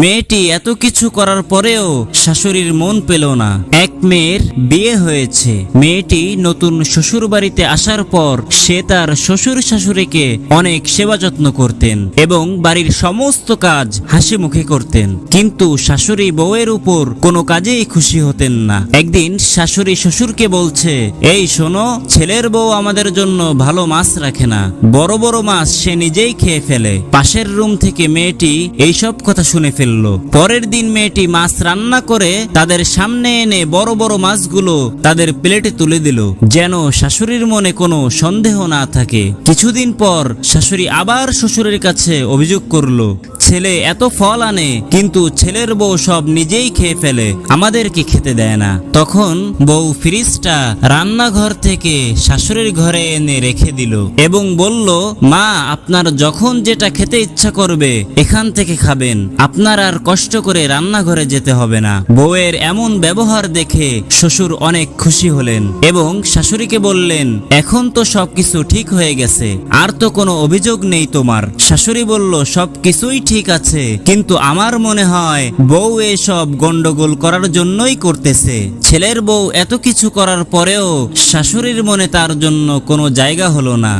মেয়েটি এত কিছু করার পরেও শাশুড়ির মন পেল না। এক মেয়ের বিয়ে হয়েছে। মেয়েটি নতুন শ্বশুর বাড়িতে আসার পর সে তার শ্বশুর শাশুড়িকে অনেক সেবা যত্ন করতেন এবং বাড়ির সমস্ত কাজ হাসি মুখে করতেন। কিন্তু শাশুড়ি বউয়ের উপর কোনো কাজেই খুশি হতেন না। একদিন শাশুড়ি শ্বশুরকে বলছে, এই শোনো, ছেলের বউ আমাদের জন্য ভালো মাছ রাখে না। বড় বড় মাছ সে নিজেই খেয়ে ফেলে। পাশের রুম থেকে মেয়েটি এইসব কথা শুনে ফেলল। পরের দিন মেয়েটি মাছ রান্না করে তাদের সামনে এনে বড় বড় মাছগুলো তাদের প্লেটে তুলে দিল। যেন শাশুড়ির মনে কোনো সন্দেহ না থাকে। কিছুদিন পর শাশুড়ি আবার শ্বশুরের কাছে অভিযোগ করল ছেলে এত ফল আনে, কিন্তু ছেলের বউ সব নিজেই খেয়ে ফেলে, আমাদেরকে খেতে দেয় না। তখন বউ ফ্রিজটা রান্নাঘর থেকে শাশুড়ির ঘরে এনে রেখে দিল এবং বলল, মা, আপনার যখন যেটা খেতে ইচ্ছা করবে, এখান থেকে খাবেন। আপনার আর কষ্ট করে রান্নাঘরে যেতে হবে না। বউয়ের এমন ব্যবহার দেখে শ্বশুর অনেক খুশি হলেন এবং শাশুড়িকে বললেন, এখন তো সবকিছু ঠিক হয়ে গেছে, আর তো কোনো অভিযোগ নেই তোমার। শাশুড়ি বলল, সবকিছুই ঠিক আছে, কিন্তু আমার মনে হয় বউ এসব গন্ডগোল করার জন্যই করতেছে। ছেলের বউ এত কিছু করার পরেও শাশুড়ির মনে তার জন্য কোনো জায়গা হলো না।